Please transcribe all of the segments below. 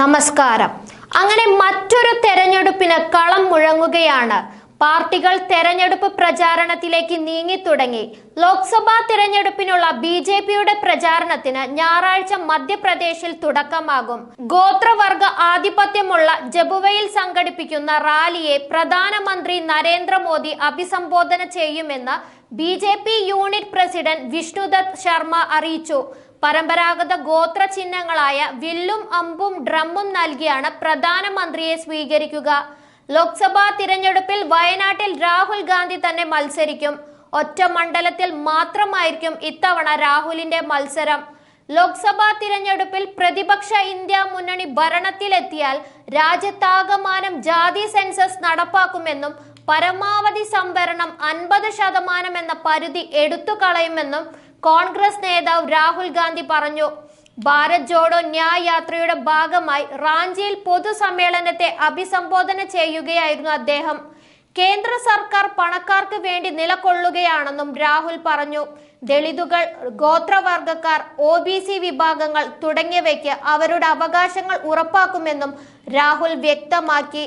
നമസ്കാരം. അങ്ങനെ മറ്റൊരു തെരഞ്ഞെടുപ്പിന് കളം മുഴങ്ങുകയാണ്. പാർട്ടികൾ തെരഞ്ഞെടുപ്പ് പ്രചാരണത്തിലേക്ക് നീങ്ങി തുടങ്ങി. ലോക്സഭാ തിരഞ്ഞെടുപ്പിനുള്ള ബി ജെ പിയുടെ പ്രചാരണത്തിന് ഞായറാഴ്ച മധ്യപ്രദേശിൽ തുടക്കമാകും. ഗോത്രവർഗ ആധിപത്യമുള്ള ജബുവയിൽ സംഘടിപ്പിക്കുന്ന റാലിയെ പ്രധാനമന്ത്രി നരേന്ദ്രമോദി അഭിസംബോധന ചെയ്യുമെന്ന് B J P unit president Vishnu Datt Sharma അറിയിച്ചു. പരമ്പരാഗത ഗോത്ര ചിഹ്നങ്ങളായ വില്ലും അമ്പും ഡ്രമ്മും നൽകിയാണ് പ്രധാനമന്ത്രിയെ സ്വീകരിക്കുക. ലോക്സഭാ തിരഞ്ഞെടുപ്പിൽ വയനാട്ടിൽ രാഹുൽ ഗാന്ധി തന്നെ മത്സരിക്കും. ഒറ്റ മണ്ഡലത്തിൽ മാത്രമായിരിക്കും ഇത്തവണ രാഹുലിന്റെ മത്സരം. ലോക്സഭാ തിരഞ്ഞെടുപ്പിൽ പ്രതിപക്ഷ ഇന്ത്യ മുന്നണി ഭരണത്തിലെത്തിയാൽ രാജ്യത്താകമാനം ജാതി സെൻസസ് നടപ്പാക്കുമെന്നും പരമാവധി സംവരണം അൻപത് ശതമാനം എന്ന പരിധി എടുത്തു കളയുമെന്നും കോൺഗ്രസ് നേതാവ് രാഹുൽ ഗാന്ധി പറഞ്ഞു ഭാരത് ജോഡോ ന്യായ് യാത്രയുടെ ഭാഗമായി റാഞ്ചിയിൽ പൊതുസമ്മേളനത്തെ അഭിസംബോധന ചെയ്യുകയായിരുന്നു അദ്ദേഹം. കേന്ദ്ര സർക്കാർ പണക്കാർക്ക് വേണ്ടി നിലകൊള്ളുകയാണെന്നും രാഹുൽ പറഞ്ഞു. ദളിതുകൾ ഗോത്രവർഗക്കാർ ഒ ബി സി വിഭാഗങ്ങൾ തുടങ്ങിയവയ്ക്ക് അവരുടെ അവകാശങ്ങൾ ഉറപ്പാക്കുമെന്നും രാഹുൽ വ്യക്തമാക്കി.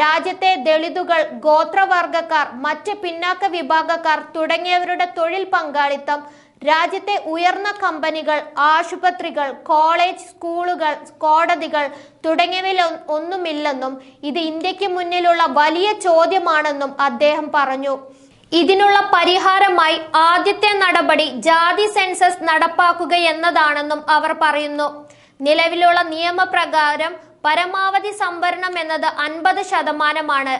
രാജ്യത്തെ ദളിതുകൾ ഗോത്രവർഗക്കാർ മറ്റ് പിന്നാക്ക വിഭാഗക്കാർ തുടങ്ങിയവരുടെ തൊഴിൽ പങ്കാളിത്തം രാജ്യത്തെ ഉയർന്ന കമ്പനികൾ ആശുപത്രികൾ കോളേജ് സ്കൂളുകൾ കോടതികൾ തുടങ്ങിയവയിൽ ഒന്നുമില്ലെന്നും ഇത് ഇന്ത്യയ്ക്ക് മുന്നിലുള്ള വലിയ ചോദ്യമാണെന്നും അദ്ദേഹം പറഞ്ഞു. ഇതിനുള്ള പരിഹാരമായി ആദ്യത്തെ നടപടി ജാതി സെൻസസ് നടപ്പാക്കുക എന്നതാണെന്നും അവർ പറയുന്നു. നിലവിലുള്ള നിയമപ്രകാരം പരമാവധി സംവരണം എന്നത് അൻപത് ശതമാനമാണ്.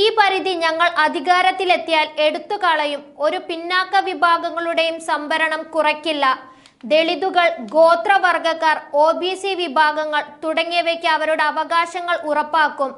ഈ പരിധി ഞങ്ങൾ അധികാരത്തിലെത്തിയാൽ എടുത്തു കളയും ഒരു പിന്നാക്ക വിഭാഗങ്ങളുടെയും സംവരണം കുറയ്ക്കില്ല. ദളിതുകൾ ഗോത്രവർഗക്കാർ ഒ ബി സി വിഭാഗങ്ങൾ തുടങ്ങിയവയ്ക്ക് അവരുടെ അവകാശങ്ങൾ ഉറപ്പാക്കും.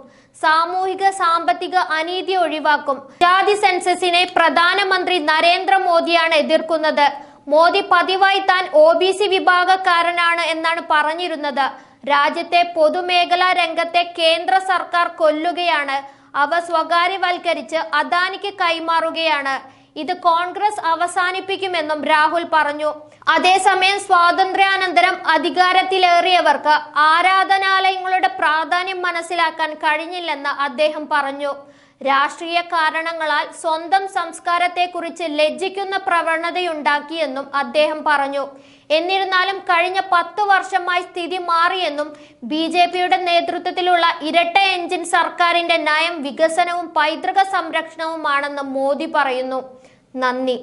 സാമൂഹിക സാമ്പത്തിക അനീതി ഒഴിവാക്കും. ജാതി സെൻസസിനെ പ്രധാനമന്ത്രി നരേന്ദ്രമോദിയാണ് എതിർക്കുന്നത്. മോദി പതിവായി താൻ ഒ ബി സി വിഭാഗക്കാരനാണ് എന്നാണ് പറഞ്ഞിരുന്നത്. രാജ്യത്തെ പൊതുമേഖലാ രംഗത്തെ കേന്ദ്ര സർക്കാർ കൊല്ലുകയാണ്. അവ സ്വകാര്യവൽക്കരിച്ച് അദാനിക്ക് കൈമാറുകയാണ്. ഇത് കോൺഗ്രസ് അവസാനിപ്പിക്കുമെന്നും രാഹുൽ പറഞ്ഞു. അതേസമയം സ്വാതന്ത്ര്യാനന്തരം അധികാരത്തിലേറിയവർക്ക് ആരാധനാലയങ്ങളുടെ പ്രാധാന്യം മനസ്സിലാക്കാൻ കഴിഞ്ഞില്ലെന്ന് അദ്ദേഹം പറഞ്ഞു. രാഷ്ട്രീയ കാരണങ്ങളാൽ സ്വന്തം സംസ്കാരത്തെക്കുറിച്ച് ലജ്ജിക്കുന്ന പ്രവണതയുണ്ടാക്കിയെന്നും അദ്ദേഹം പറഞ്ഞു. എന്നിരുന്നാലും കഴിഞ്ഞ പത്ത് വർഷമായി സ്ഥിതി മാറിയെന്നും ബി ജെ പിയുടെ നേതൃത്വത്തിലുള്ള ഇരട്ട എഞ്ചിൻ സർക്കാരിന്റെ നയം വികസനവും പൈതൃക സംരക്ഷണവുമാണെന്ന് മോദി പറയുന്നു. നന്ദി.